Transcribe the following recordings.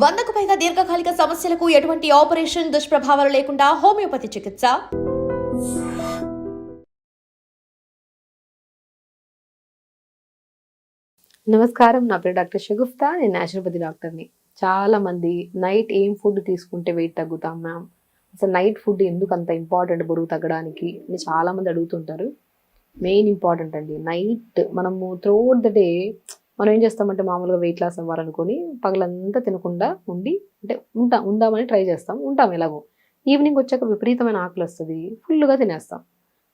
వందకు పైగా దీర్ఘకాలిక సమస్యలకు ఎటువంటి ఆపరేషన్ దుష్ప్రభావాలు లేకుండా హోమియోపతి చికిత్స. నమస్కారం నా పేరు డాక్టర్ షగుఫ్తా నేను న్యాచురోపతి డాక్టర్ని చాలా మంది నైట్ ఏం ఫుడ్ తీసుకుంటే వెయిట్ తగ్గుతాం మ్యామ్ అసలు నైట్ ఫుడ్ ఎందుకు అంత ఇంపార్టెంట్ బరువు తగ్గడానికి అని చాలా మంది అడుగుతుంటారు. మెయిన్ ఇంపార్టెంట్ అండి. నైట్ మనము త్రూఅవుట్ ద డే మనం ఏం చేస్తామంటే మామూలుగా వెయిట్ లాస్ అవ్వాలనుకొని పగలంతా తినకుండా ఉండి అంటే ఉంటాం ఉందామని ట్రై చేస్తాం. ఉంటాం ఎలాగో. ఈవినింగ్ వచ్చాక విపరీతమైన ఆకలి వస్తుంది. ఫుల్గా తినేస్తాం.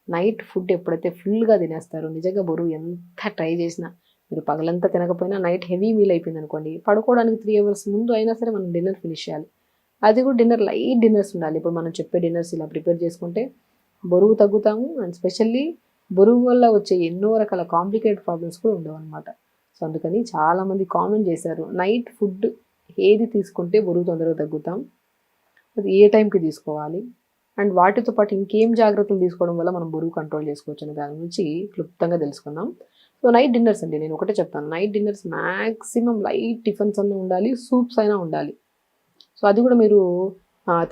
నైట్ ఫుడ్ ఎప్పుడైతే ఫుల్గా తినేస్తారో నిజంగా బరువు ఎంత ట్రై చేసినా మీరు పగలంతా తినకపోయినా నైట్ హెవీ మీల్ అయిపోయింది అనుకోండి పడుకోవడానికి త్రీ అవర్స్ ముందు అయినా సరే మనం డిన్నర్ ఫినిష్ చేయాలి. అది కూడా డిన్నర్ లైట్ డిన్నర్స్ ఉండాలి. ఇప్పుడు మనం చెప్పే డిన్నర్స్ ఇలా ప్రిపేర్ చేసుకుంటే బరువు తగ్గుతాము. అండ్ స్పెషల్లీ బరువు వల్ల వచ్చే ఎన్నో రకాల కాంప్లికేటెడ్ ప్రాబ్లమ్స్ కూడా ఉండవు అనమాట సో అందుకని చాలామంది కామెంట్ చేశారు నైట్ ఫుడ్ ఏది తీసుకుంటే బరువు తొందరగా తగ్గుతాం? అది ఏ టైంకి తీసుకోవాలి? అండ్ వాటితో పాటు ఇంకేం జాగ్రత్తలు తీసుకోవడం వల్ల మనం బరువు కంట్రోల్ చేసుకోవచ్చు అనే దాని గురించి క్లుప్తంగా తెలుసుకుందాం. సో నైట్ డిన్నర్స్ అండి నేను ఒకటే చెప్తాను. Night dinners maximum light tiffins అన్నీ ఉండాలి సూప్స్ అయినా ఉండాలి. సో అది కూడా మీరు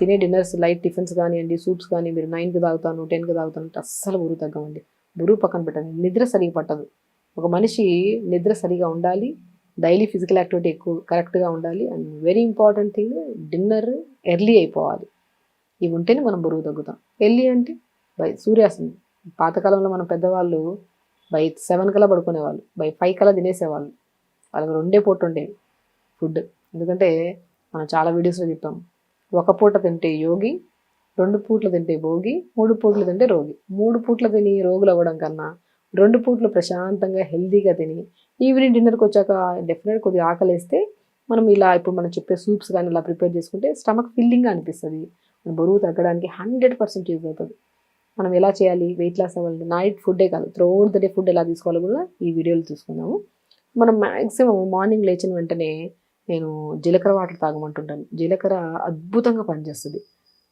తినే డిన్నర్స్ లైట్ టిఫిన్స్ కానివ్వండి సూప్స్ కానీ మీరు నైన్కి తాగుతాను టెన్కి తాగుతాను అంటే అస్సలు బరువు తగ్గమండి బరువు పక్కన పెట్టండి నిద్ర సరిగా పట్టదు. ఒక మనిషి నిద్ర సరిగా ఉండాలి డైలీ ఫిజికల్ యాక్టివిటీ ఎక్కువ కరెక్ట్గా ఉండాలి and very important thing dinner early అయిపోవాలి. ఇవి ఉంటేనే మనం బరువు తగ్గుతాం. ఎర్లీ అంటే బై సూర్యాసనం పాతకాలంలో మన పెద్దవాళ్ళు బై సెవెన్ కల్లా పడుకునేవాళ్ళు బై ఫైవ్ కల్లా తినేసేవాళ్ళు. వాళ్ళకి రెండే పూట ఉండేవి ఫుడ్. ఎందుకంటే మనం చాలా వీడియోస్లో చెప్పాం ఒక పూట తింటే యోగి రెండు పూట్లు తింటే భోగి మూడు పూట్లు తింటే రోగి. మూడు పూట్లు తిని రోగులు అవ్వడం కన్నా రెండు పూట్లు ప్రశాంతంగా హెల్తీగా తిని ఈవినింగ్ డిన్నర్కి వచ్చాక డెఫినెట్ కొద్దిగా ఆకలేస్తే మనం ఇలా ఇప్పుడు మనం చెప్పే సూప్స్ కానీ ఇలా ప్రిపేర్ చేసుకుంటే స్టమక్ ఫిల్లింగ్గా అనిపిస్తుంది. మన బరువు తగ్గడానికి హండ్రెడ్ పర్సెంట్ యూజ్ అవుతుంది. మనం ఎలా చేయాలి? వెయిట్ లాస్ అవ్వాలి నైట్ ఫుడ్డే కాదు త్రోడ్ ద డే ఫుడ్ ఎలా తీసుకోవాలో కూడా ఈ వీడియోలో చూసుకుందాము. మనం మ్యాక్సిమం మార్నింగ్ లేచిన వెంటనే నేను జీలకర్ర వాటర్ తాగమంటుంటాను. జీలకర్ర అద్భుతంగా పనిచేస్తుంది.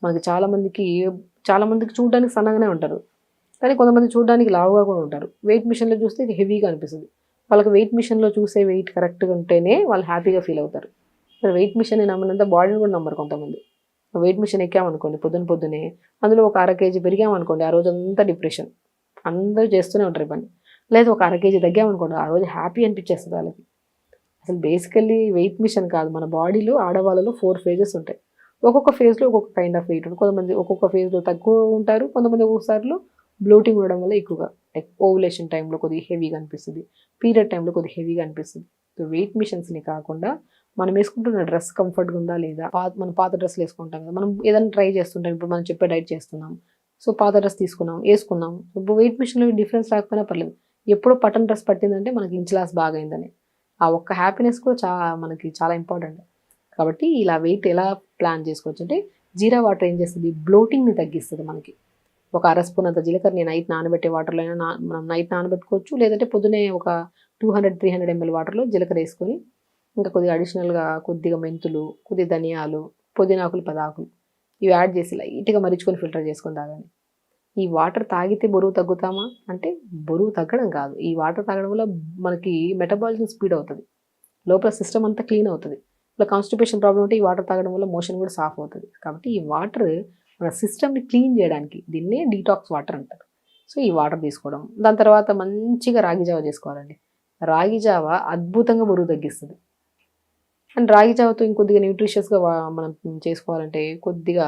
మనకి చాలామందికి చాలామందికి చూడడానికి సన్నగానే ఉంటారు. కానీ కొంతమంది చూడడానికి లావుగా కూడా ఉంటారు. వెయిట్ మిషన్లో చూస్తే ఇది హెవీగా అనిపిస్తుంది. వాళ్ళకి వెయిట్ మిషన్లో చూసే వెయిట్ కరెక్ట్గా ఉంటేనే వాళ్ళు హ్యాపీగా ఫీల్ అవుతారు. మరి వెయిట్ మిషన్ నమ్మినంత బాడీని కూడా నమ్మరు కొంతమంది. వెయిట్ మిషన్ ఎక్కామనుకోండి పొద్దున పొద్దునే అందులో ఒక అర కేజీ పెరిగామనుకోండి ఆ రోజు అంతా డిప్రెషన్. అందరూ చేస్తూనే ఉంటారు పని. లేదా ఒక అర కేజీ తగ్గామనుకోండి ఆ రోజు హ్యాపీ అనిపించేస్తుంది వాళ్ళకి. అసలు బేసికల్లీ వెయిట్ మిషన్ కాదు. మన బాడీలో ఆడవాళ్ళలో ఫోర్ ఫేజెస్ ఉంటాయి. ఒక్కొక్క ఫేజ్లో ఒక్కొక్క కైండ్ ఆఫ్ వెయిట్ ఉంటుంది. కొంతమంది ఒక్కొక్క ఫేజ్లో తక్కువ ఉంటారు కొంతమంది ఒక్కొక్కసారిలో బ్లోటింగ్ ఉండడం వల్ల ఎక్కువగా లైక్ ఓవులేషన్ టైంలో కొద్దిగా హెవీగా అనిపిస్తుంది. పీరియడ్ టైంలో కొద్దిగా హెవీగా అనిపిస్తుంది. సో వెయిట్ మిషన్స్ని కాకుండా మనం వేసుకుంటున్న డ్రెస్ కంఫర్ట్గా ఉందా లేదా? పాత మనం పాత డ్రెస్లు వేసుకుంటాం కదా మనం ఏదైనా ట్రై చేస్తుంటాం. ఇప్పుడు మనం చెప్పే డైట్ చేస్తున్నాం. సో పాత డ్రెస్ తీసుకున్నాం వేసుకున్నాం. ఇప్పుడు వెయిట్ మిషన్లో డిఫరెన్స్ రాకపోయినా పర్లేదు. ఎప్పుడో పటన్ డ్రెస్ పట్టిందంటే మనకి ఇంచ్లాస్ బాగా అయిందని ఆ ఒక్క హ్యాపీనెస్ కూడా చాలా మనకి చాలా ఇంపార్టెంట్ కాబట్టి ఇలా వెయిట్ ఎలా ప్లాన్ చేసుకోవచ్చు అంటే జీరా వాటర్ ఏం చేస్తుంది? బ్లోటింగ్ని తగ్గిస్తుంది మనకి. ఒక అర స్పూన్ అంత జీలకర్రని నైట్ నానబెట్టే వాటర్లో అయినా మనం నైట్ నానబెట్టుకోవచ్చు. లేదంటే పొద్దునే ఒక two hundred three hundred ML వాటర్లో జీలకర్ర వేసుకొని ఇంకా కొద్దిగా అడిషనల్గా కొద్దిగా మెంతులు కొద్దిగా ధనియాలు పుదీనాకులు పదాకులు ఇవి యాడ్ చేసి లైట్గా మరిచుకొని ఫిల్టర్ చేసుకొని తాగండి ఈ వాటర్ తాగితే బరువు తగ్గుతామా? అంటే బరువు తగ్గడం కాదు. ఈ వాటర్ తాగడం వల్ల మనకి మెటబాలిజం స్పీడ్ అవుతుంది. లోపల సిస్టమ్ అంతా క్లీన్ అవుతుంది. ఇలా కాన్స్టిపేషన్ ప్రాబ్లం ఉంటే ఈ వాటర్ తాగడం వల్ల మోషన్ కూడా సాఫ్ అవుతుంది. కాబట్టి ఈ వాటర్ మన సిస్టమ్ని క్లీన్ చేయడానికి దీన్నే డీటాక్స్ వాటర్ అంటారు. సో ఈ వాటర్ తీసుకోవడం. దాని తర్వాత మంచిగా రాగి జావ చేసుకోవాలండి. రాగి జావ అద్భుతంగా బరువు తగ్గిస్తుంది. అండ్ రాగి జావతో ఇంకొద్దిగా న్యూట్రిషియస్గా మనం చేసుకోవాలంటే కొద్దిగా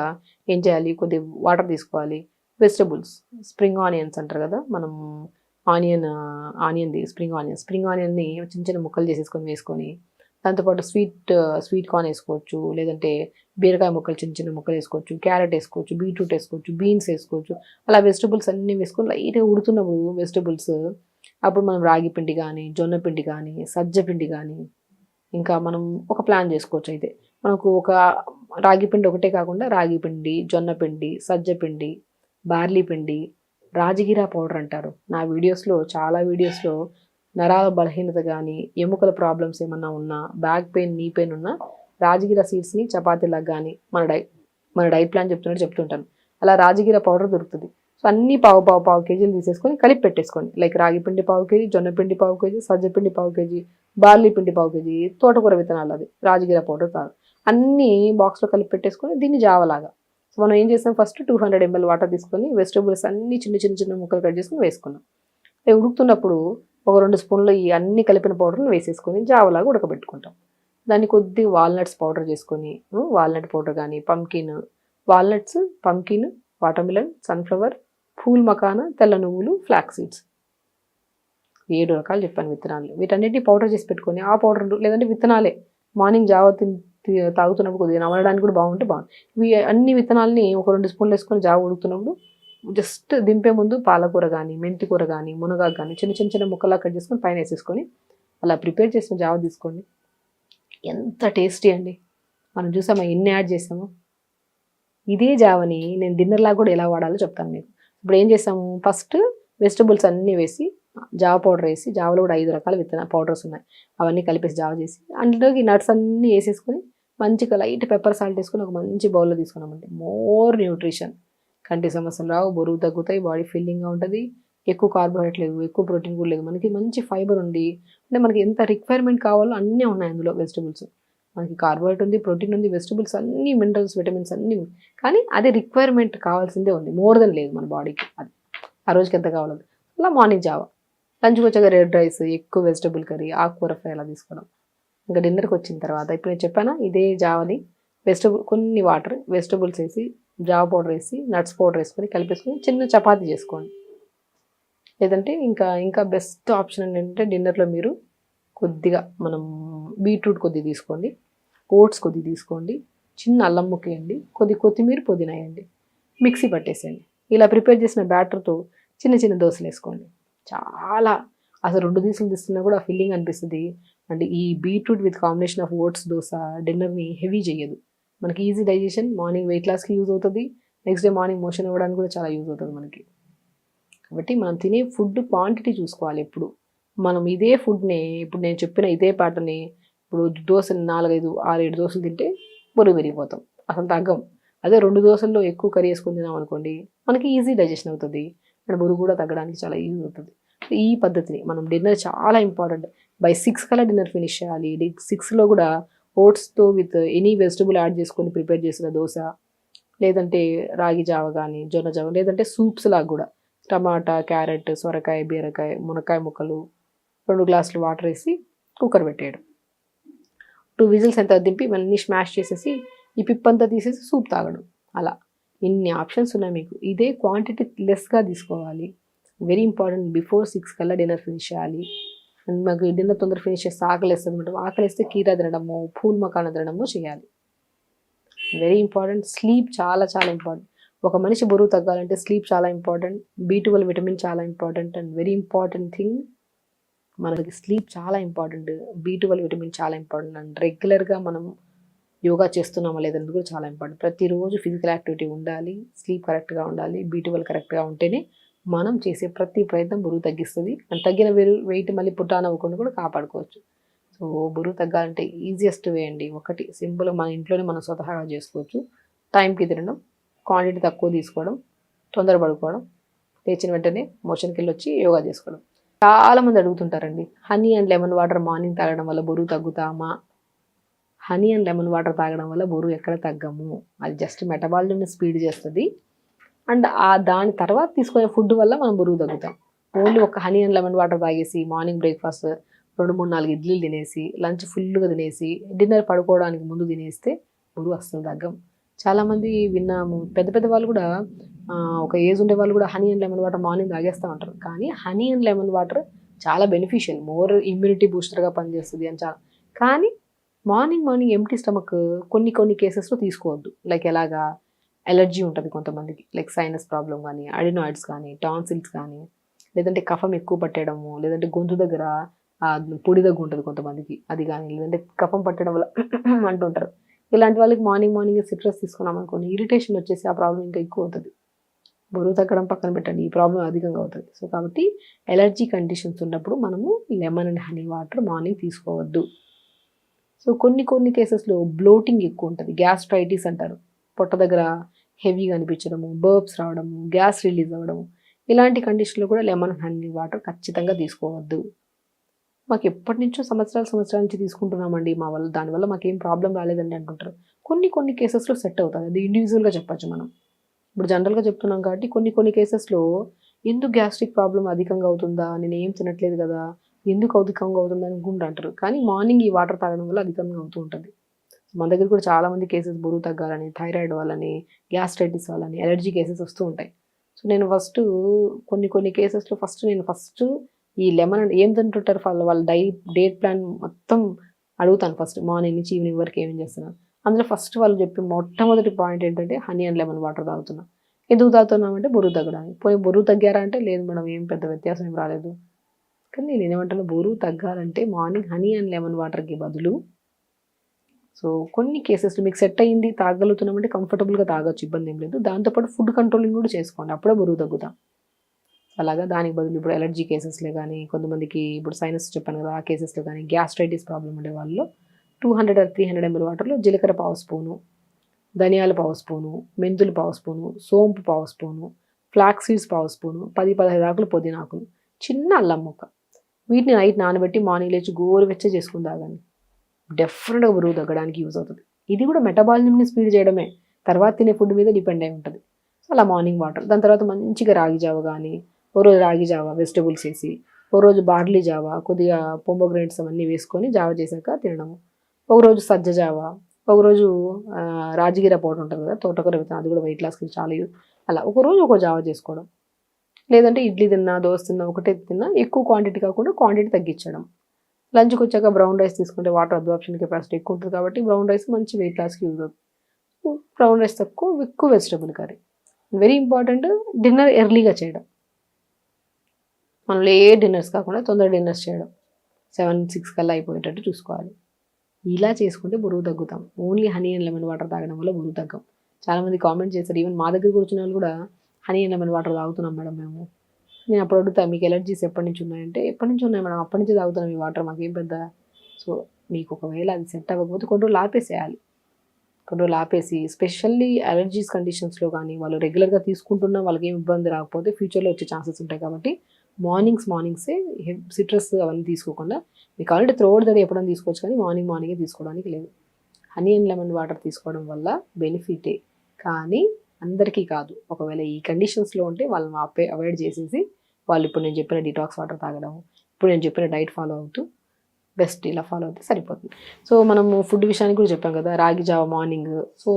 ఏం చేయాలి? కొద్దిగా వాటర్ తీసుకోవాలి. వెజిటబుల్స్ స్ప్రింగ్ ఆనియన్స్ అంటారు కదా? మనం ఆనియన్ ఆనియన్ది స్ప్రింగ్ ఆనియన్ స్ప్రింగ్ ఆనియన్ని చిన్న చిన్న ముక్కలు చేసేసుకొని వేసుకొని దాంతోపాటు స్వీట్ స్వీట్ కార్న్ వేసుకోవచ్చు. లేదంటే బీరకాయ ముక్కలు చిన్న చిన్న ముక్కలు వేసుకోవచ్చు క్యారెట్ వేసుకోవచ్చు బీట్రూట్ వేసుకోవచ్చు బీన్స్ వేసుకోవచ్చు. అలా వెజిటబుల్స్ అన్నీ వేసుకొని లైట్గా ఉడుతున్నప్పుడు వెజిటబుల్స్ అప్పుడు మనం రాగి పిండి కానీ జొన్న పిండి కానీ సజ్జ పిండి కానీ ఇంకా మనం ఒక ప్లాన్ చేసుకోవచ్చు అయితే. మనకు ఒక రాగి పిండి ఒకటే కాకుండా రాగి పిండి జొన్న పిండి సజ్జ పిండి బార్లీ పిండి రాజగిరా పౌడర్ అంటారు. నా వీడియోస్లో చాలా వీడియోస్లో నరాల బలహీనత కానీ ఎముకల ప్రాబ్లమ్స్ ఏమన్నా ఉన్నా బ్యాక్ పెయిన్ నీ పెయిన్ ఉన్నా రాజగిర సీడ్స్ని చపాతీలకు కానీ మన డై మన డైట్ ప్లాన్ చెప్తున్నట్టు చెప్తుంటాను. అలా రాజగిర పౌడర్ దొరుకుతుంది. సో అన్ని పావు పావు పావు కేజీలు తీసేసుకొని కలిపి పెట్టేసుకోండి. లైక్ రాగి పిండి పావు కేజీ జొన్న పిండి పావు కేజీ సజ్జ పిండి పావు కేజీ బార్లీ పిండి పావు కేజీ తోటకూర విత్తనాలు అది రాజగిర పౌడర్ కాదు. అన్నీ బాక్స్లో కలిపి పెట్టేసుకొని దీన్ని జావలాగా సో మనం ఏం చేస్తాం? First two hundred ML water తీసుకొని వెజిటబుల్స్ అన్ని చిన్న చిన్న చిన్న ముక్కలు కట్ చేసుకుని వేసుకున్నాం. అవి ఉడుకుతున్నప్పుడు ఒక రెండు స్పూన్లు ఈ అన్ని కలిపిన పౌడర్ని వేసేసుకొని జావలాగా ఉడకబెట్టుకుంటాం. దాన్ని కొద్దిగా వాల్నట్స్ పౌడర్ చేసుకొని వాల్నట్ పౌడర్ కానీ pumpkin walnuts pumpkin watermelon sunflower pool makhana తెల్ల నువ్వులు ఫ్లాక్ సీడ్స్. ఏడు రకాలు చెప్పాను విత్తనాలు. వీటన్నిటిని పౌడర్ చేసి పెట్టుకొని ఆ పౌడర్ లేదంటే విత్తనాలే. మార్నింగ్ జావ తాగుతున్నప్పుడు కొద్దిగా నమలడానికి కూడా బాగుంటే బాగుంది ఇవి అన్ని విత్తనాలని ఒక రెండు స్పూన్లు వేసుకొని జావ ఉడుకుతున్నప్పుడు జస్ట్ దింపే ముందు పాలకూర కానీ మెంతి కూర కానీ మునగాకు కానీ చిన్న చిన్న చిన్న ముక్కలా కట్ చేసుకొని పైన వేసేసుకొని అలా ప్రిపేర్ చేసిన జావ తీసుకోండి. ఎంత టేస్టీ అండి. మనం చూసామా ఎన్ని యాడ్ చేసాము. ఇదే జావని నేను డిన్నర్లాగా కూడా ఎలా వాడాలో చెప్తాను మీకు. ఇప్పుడు ఏం చేసాము ఫస్ట్ వెజిటబుల్స్ అన్నీ వేసి జావ పౌడర్ వేసి జావలో కూడా ఐదు రకాల విత్తన పౌడర్స్ ఉన్నాయి. అవన్నీ కలిపేసి జావ చేసి అందులోకి నట్స్ అన్నీ వేసేసుకొని మంచిగా లైట్ పెప్పర్ సాల్ట్ వేసుకొని ఒక మంచి బౌల్లో తీసుకున్నామంటే మోర్ న్యూట్రిషన్. కంటి సమస్యలు రావు బరువు తగ్గుతాయి బాడీ ఫీలింగ్గా ఉంటుంది. ఎక్కువ కార్బోహైడ్రేట్ లేదు ఎక్కువ ప్రోటీన్ కూడా లేదు మనకి మంచి ఫైబర్ ఉంది. అంటే మనకి ఎంత రిక్వైర్మెంట్ కావాలో అన్నీ ఉన్నాయి అందులో వెజిటబుల్స్ మనకి కార్బోహైడ్రేట్ ఉంది ప్రోటీన్ ఉంది వెజిటబుల్స్ అన్ని మినరల్స్ విటమిన్స్ అన్నీ కానీ అదే రిక్వైర్మెంట్ కావాల్సిందే ఉంది. మోర్ దెన్ లేదు మన బాడీకి అది. ఆ రోజుకి ఎంత కావాలో అలా మార్నింగ్ జావా. లంచ్కి వచ్చాక రెడ్ రైస్ ఎక్కువ వెజిటబుల్ కర్రీ ఆకుకూర ఫ్రై అలా తీసుకోవడం. ఇంకా డిన్నర్కి వచ్చిన తర్వాత ఇప్పుడు నేను చెప్పానా ఇదే జావని వెజిటబుల్ కొన్ని వాటర్ వెజిటబుల్స్ వేసి జావ పౌడర్ వేసి నట్స్ పౌడర్ వేసుకొని కలిపేసుకొని చిన్న చపాతీ చేసుకోండి. లేదంటే ఇంకా ఇంకా బెస్ట్ ఆప్షన్ ఏంటంటే డిన్నర్లో మీరు కొద్దిగా మనం బీట్రూట్ కొద్దిగా తీసుకోండి ఓట్స్ కొద్దిగా తీసుకోండి చిన్న అల్లం ముక్కేయండి కొద్ది కొత్తిమీర పుదీనా వేయండి మిక్సీ పట్టేసేయండి. ఇలా ప్రిపేర్ చేసిన బ్యాటర్తో చిన్న చిన్న దోశలు వేసుకోండి. చాలా అసలు రెండు దోశలు తీసుకున్నా కూడా ఫీలింగ్ అనిపిస్తుంది. అండ్ ఈ beetroot with combination of oats dosa డిన్నర్ని heavy చేయదు. మనకి ఈజీ డైజెషన్ మార్నింగ్ వెయిట్ లాస్కి యూజ్ అవుతుంది. నెక్స్ట్ డే మార్నింగ్ మోషన్ అవ్వడానికి కూడా చాలా యూజ్ అవుతుంది మనకి. కాబట్టి మనం తినే ఫుడ్ క్వాంటిటీ చూసుకోవాలి ఎప్పుడు. మనం ఇదే ఫుడ్ని ఇప్పుడు నేను చెప్పిన ఇదే పాటని ఇప్పుడు దోశలు నాలుగైదు ఆరేడు దోశలు తింటే బరువు పెరిగిపోతాం. అసలు తగ్గం. అదే రెండు దోశల్లో ఎక్కువ కర్రీ వేసుకొని తినాం అనుకోండి మనకి ఈజీ డైజెషన్ అవుతుంది. అండ్ బరువు కూడా తగ్గడానికి చాలా ఈజీ అవుతుంది. ఈ పద్ధతిని మనం డిన్నర్ చాలా ఇంపార్టెంట్ బై సిక్స్ కల్లా డిన్నర్ ఫినిష్ చేయాలి. సిక్స్లో కూడా ఓట్స్తో విత్ ఎనీ వెజిటబుల్ యాడ్ చేసుకొని ప్రిపేర్ చేసిన దోశ లేదంటే రాగి జావ కానీ జొన్న జావ లేదంటే సూప్స్ లాగా కూడా. టమాటా క్యారెట్ సొరకాయ బీరకాయ మునక్కాయ ముక్కలు రెండు గ్లాసులు వాటర్ వేసి కుక్కర్ పెట్టేయడం. టూ విజిల్స్ ఎంత దింపి మళ్ళీ స్మాష్ చేసేసి ఈ పిప్పంతా తీసేసి సూప్ తాగడం. అలా. ఇన్ని ఆప్షన్స్ ఉన్నాయి మీకు. ఇదే క్వాంటిటీ లెస్గా తీసుకోవాలి. వెరీ ఇంపార్టెంట్ బిఫోర్ సిక్స్ కల్లా డిన్నర్ ఫినిష్ చేయాలి. అండ్ మాకు డిన్నర్ తొందర ఫినిష్ చేస్తే ఆకలి వేస్తుంది అనమాట ఆకలి వేస్తే కీరా తినడము పూల్ మకాన తినడము చేయాలి. వెరీ ఇంపార్టెంట్ స్లీప్ చాలా చాలా ఇంపార్టెంట్ ఒక మనిషి బరువు తగ్గాలంటే స్లీప్ చాలా ఇంపార్టెంట్ బీ ట్వెల్వ్ విటమిన్ చాలా important and very important thing మనకి స్లీప్ చాలా ఇంపార్టెంట్ బీ ట్వెల్వ్ విటమిన్ చాలా ఇంపార్టెంట్ అండ్ రెగ్యులర్గా మనం యోగా చేస్తున్నామా లేదన్నది కూడా చాలా ఇంపార్టెంట్. ప్రతిరోజు ఫిజికల్ యాక్టివిటీ ఉండాలి స్లీప్ కరెక్ట్గా ఉండాలి బీ ట్వెల్వ్ కరెక్ట్గా ఉంటేనే మనం చేసే ప్రతి ప్రయత్నం బరువు తగ్గిస్తుంది అండ్ తగ్గిన వెరు- వెయిట్ మళ్ళీ పుట్టాన్ అవ్వకుండా కూడా కాపాడుకోవచ్చు. సో బరువు తగ్గాలంటే ఈజియెస్ట్ వే అండి. ఒకటి సింపుల్ మన ఇంట్లోనే మనం స్వతహాగా చేసుకోవచ్చు. టైంకి తినడం క్వాంటిటీ తక్కువ తీసుకోవడం తొందర పడుకోవడం లేచిన వెంటనే మోషన్కి వెళ్ళి వచ్చి యోగా చేసుకోవడం. చాలా మంది అడుగుతుంటారండి honey and lemon water morning తాగడం వల్ల బరువు తగ్గుతామా? హనీ అండ్ లెమన్ వాటర్ తాగడం వల్ల బరువు ఎక్కడ తగ్గము? అది జస్ట్ మెటబాలిజంని స్పీడ్ చేస్తుంది. అండ్ ఆ దాని తర్వాత తీసుకునే ఫుడ్ వల్ల మనం బరువు తగ్గుతాం. ఓన్లీ ఒక హనీ అండ్ లెమన్ వాటర్ తాగేసి మార్నింగ్ బ్రేక్ఫాస్ట్ రెండు మూడు నాలుగు ఇడ్లీలు తినేసి లంచ్ ఫుల్గా తినేసి డిన్నర్ పడుకోవడానికి ముందు తినేస్తే బరువు అస్సలు తగ్గం. చాలామంది విన్నాము. పెద్ద పెద్ద వాళ్ళు కూడా ఒక ఏజ్ ఉండే వాళ్ళు కూడా honey and lemon water morning తాగేస్తూ ఉంటారు. కానీ హనీ అండ్ లెమన్ వాటర్ చాలా బెనిఫిషియల్. మోర్ ఇమ్యూనిటీ బూస్టర్గా పనిచేస్తుంది అని చాలా. కానీ మార్నింగ్ మార్నింగ్ ఎంటీ స్టమక్ కొన్ని కొన్ని కేసెస్లో తీసుకోవద్దు. లైక్ ఎలాగా ఎలర్జీ ఉంటుంది కొంతమందికి. లైక్ సైనస్ ప్రాబ్లం కానీ అడినాయిడ్స్ కానీ టాన్సిల్స్ కానీ లేదంటే కఫం ఎక్కువ పట్టేయడము లేదంటే గొంతు దగ్గర పొడి దగ్గు ఉంటుంది కొంతమందికి అది కానీ లేదంటే కఫం పట్టడం వల్ల అంటుంటారు. ఇలాంటి వాళ్ళకి మార్నింగ్ మార్నింగ్ సిట్రస్ తీసుకున్నాం అనుకోండి ఇరిటేషన్ వచ్చేసి ఆ ప్రాబ్లం ఇంకా ఎక్కువ అవుతుంది. బరువు తగ్గడం పక్కన పెట్టండి ఈ ప్రాబ్లం అధికంగా అవుతుంది. సో కాబట్టి ఎలర్జీ కండిషన్స్ ఉన్నప్పుడు మనము lemon and honey water morning తీసుకోవద్దు. సో కొన్ని కొన్ని కేసెస్లో బ్లోటింగ్ ఎక్కువ ఉంటుంది. గ్యాస్ట్రైటిస్ అంటారు. పొట్ట దగ్గర హెవీగా అనిపించడము బర్బ్స్ రావడము గ్యాస్ రిలీజ్ అవ్వడము ఇలాంటి కండిషన్లో కూడా లెమన్ హనీ వాటర్ ఖచ్చితంగా తీసుకోవద్దు. మాకు ఎప్పటి నుంచో సంవత్సరాల సంవత్సరాల నుంచి తీసుకుంటున్నామండి మా వల్ల దానివల్ల మాకేం ప్రాబ్లం రాలేదండి అంటుంటారు. కొన్ని కొన్ని కేసెస్లో సెట్ అవుతుంది అది ఇండివిజువల్గా చెప్పచ్చు మనం. ఇప్పుడు జనరల్గా చెప్తున్నాం కాబట్టి కొన్ని కొన్ని కేసెస్లో ఎందుకు గ్యాస్ట్రిక్ ప్రాబ్లం అధికంగా అవుతుందా నేను ఏం తినట్లేదు కదా ఎందుకు అధికంగా అవుతుంది అనుకుంటూ అంటారు. కానీ మార్నింగ్ ఈ వాటర్ తాగడం వల్ల అధికంగా అవుతూ ఉంటుంది. మన దగ్గర కూడా చాలా మంది కేసెస్ బరువు తగ్గాలని థైరాయిడ్ వాళ్ళని గ్యాస్ట్రైటిస్ వాళ్ళని ఎలర్జీ కేసెస్ వస్తూ ఉంటాయి. సో నేను ఫస్ట్ కొన్ని కొన్ని కేసెస్లో ఫస్ట్ నేను ఫస్ట్ ఈ లెమన్ ఏం తింటుంటారు? వాళ్ళ డై డేట్ ప్లాన్ మొత్తం అడుగుతాను ఫస్ట్ మార్నింగ్ నుంచి ఈవినింగ్ వరకు ఏమేం చేస్తున్నారు అందులో ఫస్ట్ వాళ్ళు చెప్పే మొట్టమొదటి పాయింట్ ఏంటంటే హనీ అండ్ లెమన్ వాటర్ తాగుతున్నా. ఎందుకు తాగుతున్నామంటే బరువు తగ్గడానికి. పోయి బరువు తగ్గారా అంటే లేదు మేడం ఏం పెద్ద వ్యత్యాసం ఏం రాలేదు. కానీ నేను ఏమంటాను బరువు తగ్గాలంటే మార్నింగ్ హనీ అండ్ లెమన్ వాటర్కి బదులు సో కొన్ని కేసెస్లో మీకు సెట్ అయ్యింది తాగలుగుతున్నామంటే కంఫర్టబుల్గా తాగొచ్చు ఇబ్బంది ఏం లేదు. దాంతోపాటు ఫుడ్ కంట్రోలింగ్ కూడా చేసుకోండి అప్పుడే బరువు తగ్గుతాం. అలాగా. దానికి బదులు ఇప్పుడు ఎలర్జీ కేసెస్లో కానీ కొంతమందికి ఇప్పుడు సైనస్ చెప్పాను కదా ఆ కేసెస్లో కానీ గ్యాస్ట్రైటిస్ ప్రాబ్లం ఉండే వాళ్ళు two hundred or three hundred ML వాటర్లో జీలకర్ర పావు స్పూను ధనియాల పావు స్పూను మెంతులు పావు స్పూను సోంపు పావు స్పూను ఫ్లాక్స్ సీడ్స్ పావు స్పూను పది పదహైదు ఆకులు పుదీనాకులు చిన్న అల్లం ముక్క. వీటిని నైట్ నానబెట్టి మార్నింగ్ లేచి గోరువెచ్చ చేసుకుని తాగండి. డెఫినెట్గా బరువు తగ్గడానికి యూజ్ అవుతుంది. ఇది కూడా మెటబాలిజంని స్పీడ్ చేయడమే. తర్వాత తినే ఫుడ్ మీద డిపెండ్ అయి ఉంటుంది. సో అలా మార్నింగ్ వాటర్ దాని తర్వాత మంచిగా రాగి జావ కానీ ఓ రోజు రాగి జావా వెజిటబుల్స్ వేసి ఓ రోజు బార్లీ జావా కొద్దిగా పొంబోగ్రేట్స్ అవన్నీ వేసుకొని జావ చేశాక తినడము. ఒక రోజు సజ్జ జావా ఒకరోజు రాజగిర పౌడర్ ఉంటుంది కదా తోటకూర విత్తనం అది కూడా వెయిట్ లాస్కి చాలా యూజ్ అలా ఒక రోజు ఒక జావ చేసుకోవడం. లేదంటే ఇడ్లీ తిన్నా దోశ తిన్నా ఒకటే తిన్నా ఎక్కువ క్వాంటిటీ కాకుండా క్వాంటిటీ తగ్గించడం. లంచ్కి వచ్చాక బ్రౌన్ రైస్ తీసుకుంటే వాటర్ అబ్జార్ప్షన్ కెపాసిటీ ఎక్కువ ఉంటుంది కాబట్టి బ్రౌన్ రైస్ మంచి వెయిట్ లాస్కి యూజ్ అవుతుంది. బ్రౌన్ రైస్ తక్కువ ఎక్కువ vegetable curry very important dinner ఎర్లీగా చేయడం. మనం ఏ డిన్నర్స్ కాకుండా తొందర డిన్నర్స్ చేయడం. సెవెన్ సిక్స్ కల్లా అయిపోయేటట్టు చూసుకోవాలి. ఇలా చేసుకుంటే బరువు తగ్గుతాం. Only honey and lemon water తాగడం వల్ల బరువు తగ్గం. చాలామంది కామెంట్ చేస్తారు ఈవెన్ మా దగ్గర కూర్చున్న వాళ్ళు కూడా హనీ అండ్ లెమన్ వాటర్ తాగుతున్నాం మేడం మేము. నేను అప్పుడు అడుగుతా మీకు ఎలర్జీస్ ఎప్పటి నుంచి ఉన్నాయంటే ఎప్పటి నుంచి ఉన్నాయి మేడం? అప్పటి నుంచి తాగుతున్నాం ఈ వాటర్. మాకేం పెద్ద సో మీకు ఒకవేళ అది సెట్ అవ్వకపోతే కొన్ని రోజులు ఆపేసేయాలి. కొన్ని రోజులు ఆపేసి స్పెషల్లీ అలర్జీస్ కండిషన్స్లో కానీ వాళ్ళు రెగ్యులర్గా తీసుకుంటున్నా వాళ్ళకి ఏం ఇబ్బంది రాకపోతే ఫ్యూచర్లో వచ్చే ఛాన్సెస్ ఉంటాయి కాబట్టి మార్నింగ్స్ మార్నింగ్సే సిట్రస్ అవన్నీ తీసుకోకుండా మీకు ఆల్రెడీ త్రోడ్ దడి ఎప్పుడైనా తీసుకోవచ్చు కానీ మార్నింగ్ మార్నింగే తీసుకోవడానికి లేదు. హనీ అండ్ లెమన్ వాటర్ తీసుకోవడం వల్ల బెనిఫిటే కానీ అందరికీ కాదు. ఒకవేళ ఈ కండిషన్స్లో ఉంటే వాళ్ళని అపే అవాయిడ్ చేసేసి వాళ్ళు ఇప్పుడు నేను చెప్పిన డిటాక్స్ వాటర్ తాగడం ఇప్పుడు నేను చెప్పిన డైట్ ఫాలో అవుతూ బెస్ట్ ఇలా ఫాలో అవుతే సరిపోతుంది. సో మనము ఫుడ్ విషయానికి కూడా చెప్పాం కదా రాగి జావ మార్నింగ్. సో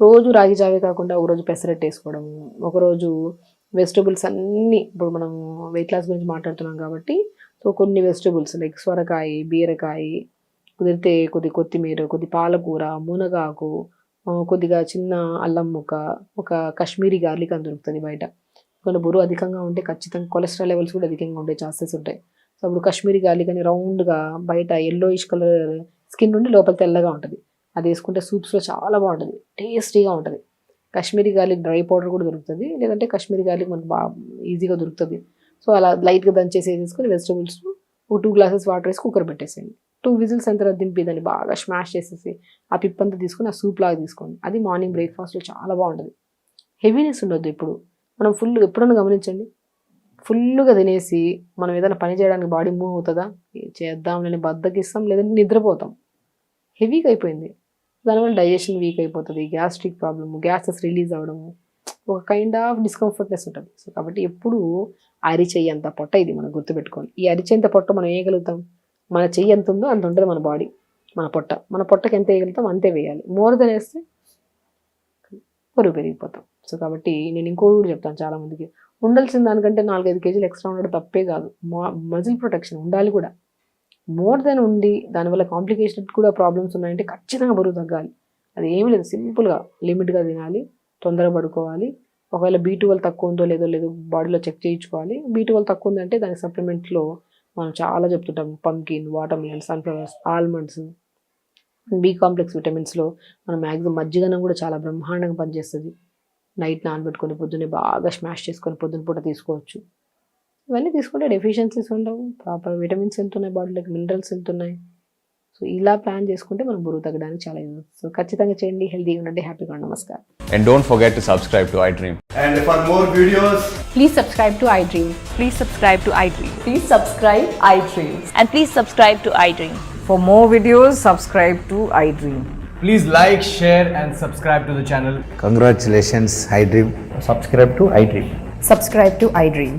రోజు రాగి జావే కాకుండా ఒకరోజు పెసరట్టు వేసుకోవడము ఒకరోజు వెజిటబుల్స్ అన్నీ ఇప్పుడు మనం వెయిట్ లాస్ గురించి మాట్లాడుతున్నాం కాబట్టి సో కొన్ని వెజిటబుల్స్ లైక్ సొరకాయ బీరకాయ కుదిరితే కొద్ది కొత్తిమీర కొద్ది పాలకూర మునగాకు కొద్దిగా చిన్న అల్లం ముక్క ఒక కాశ్మీరీ గార్లిక్ అని దొరుకుతుంది బయట. కొన్ని బరువు అధికంగా ఉంటే ఖచ్చితంగా కొలెస్ట్రాల్ లెవెల్స్ కూడా అధికంగా ఉండే ఛాన్సెస్ ఉంటాయి. సో అప్పుడు కాశ్మీరీ గార్లిక్ అని రౌండ్గా బయట ఎల్లోయిష్ కలర్ స్కిన్ నుండి లోపల తెల్లగా ఉంటుంది. అది వేసుకుంటే సూప్స్లో చాలా బాగుంటుంది. టేస్టీగా ఉంటుంది. కాశ్మీరీ గార్లిక్ డ్రై పౌడర్ కూడా దొరుకుతుంది. లేదంటే కాశ్మీరీ గార్లిక్ మనకు బాగా ఈజీగా దొరుకుతుంది. సో అలా లైట్గా దంచేసి వేసేసుకొని వెజిటబుల్స్ ఒక టూ గ్లాసెస్ వాటర్ వేసి కుక్కర్ పెట్టేసేయండి. టూ విజిల్స్ ఎంత తర్వాత దింపి దాన్ని బాగా స్మాష్ చేసేసి ఆ పిప్పంతా తీసుకొని ఆ సూప్ లాగా తీసుకోండి. అది మార్నింగ్ బ్రేక్ఫాస్ట్లో చాలా బాగుంటుంది. హెవీనెస్ ఉండొద్దు ఎప్పుడు. మనం ఫుల్ ఎప్పుడన్నా గమనించండి. ఫుల్గా తినేసి మనం ఏదైనా పని చేయడానికి బాడీ మూవ్ అవుతుందా? చేద్దాం లేని బద్దకిస్తాం లేదంటే నిద్రపోతాం. హెవీగా అయిపోయింది. దానివల్ల డైజెషన్ వీక్ అయిపోతుంది గ్యాస్ట్రిక్ ప్రాబ్లమ్ గ్యాసెస్ రిలీజ్ అవ్వడము ఒక కైండ్ ఆఫ్ డిస్కంఫర్ట్నెస్ ఉంటుంది. సో కాబట్టి ఎప్పుడు అరిచెయ్యి అంత పొట్ట ఇది మనం గుర్తుపెట్టుకోవాలి. ఈ అరిచేంత పొట్ట మనం వేయగలుగుతాం మన చెయ్యి ఎంత ఉందో అంత ఉంటుంది మన బాడీ మన పొట్ట. మన పొట్టకి ఎంత వేయగలుగుతాం అంతే వేయాలి. మోర్ దెన్ వేస్తే బరువు పెరిగిపోతాం. సో కాబట్టి నేను ఇంకోటి కూడా చెప్తాను చాలామందికి ఉండాల్సిన దానికంటే నాలుగైదు కేజీలు ఎక్స్ట్రా ఉండడం తప్పే కాదు. మజిల్ ప్రొటెక్షన్ ఉండాలి కూడా. మోర్ దెన్ ఉండి దానివల్ల కాంప్లికేషన్ కూడా ప్రాబ్లమ్స్ ఉన్నాయంటే ఖచ్చితంగా బరువు తగ్గాలి. అది ఏమీ లేదు. సింపుల్గా లిమిట్గా తినాలి తొందరగా పడుకోవాలి. ఒకవేళ బీ ట్వెల్వ్ తక్కువ ఉందో లేదో లేదో బాడీలో చెక్ చేయించుకోవాలి. బీ ట్వెల్వ్ తక్కువ ఉందంటే దాని సప్లిమెంట్లో మనం చాలా చెప్తుంటాం. Pumpkin watermelon sunflowers almonds. B complex విటమిన్స్లో మనం మ్యాక్సిమం మజ్జిగనం కూడా చాలా బ్రహ్మాండంగా పనిచేస్తుంది. నైట్ నానబెట్టుకొని పొద్దున్నే బాగా స్మాష్ చేసుకొని పొద్దున పూట తీసుకోవచ్చు. ఇవన్నీ తీసుకుంటే డెఫిషియన్సీస్ ఉండవు. ప్రాపర్ విటమిన్స్ వెళ్తున్నాయి బాడీలోకి మినరల్స్ వెళ్తున్నాయి. సో ఇలా ప్లాన్ చేసుకుంటే మనం బరువు తగ్గడానికి చాలా యూజ్ సో ఖచ్చితంగా చేయండి హెల్దీగా ఉండండి హ్యాపీగా ఉండండి. నమస్కారం. And don't forget to subscribe to iDream and for more videos please subscribe to iDream please subscribe to iDream please subscribe iDream and please subscribe to iDream for more videos subscribe to iDream please like share and subscribe to the channel congratulations iDream subscribe to iDream subscribe to iDream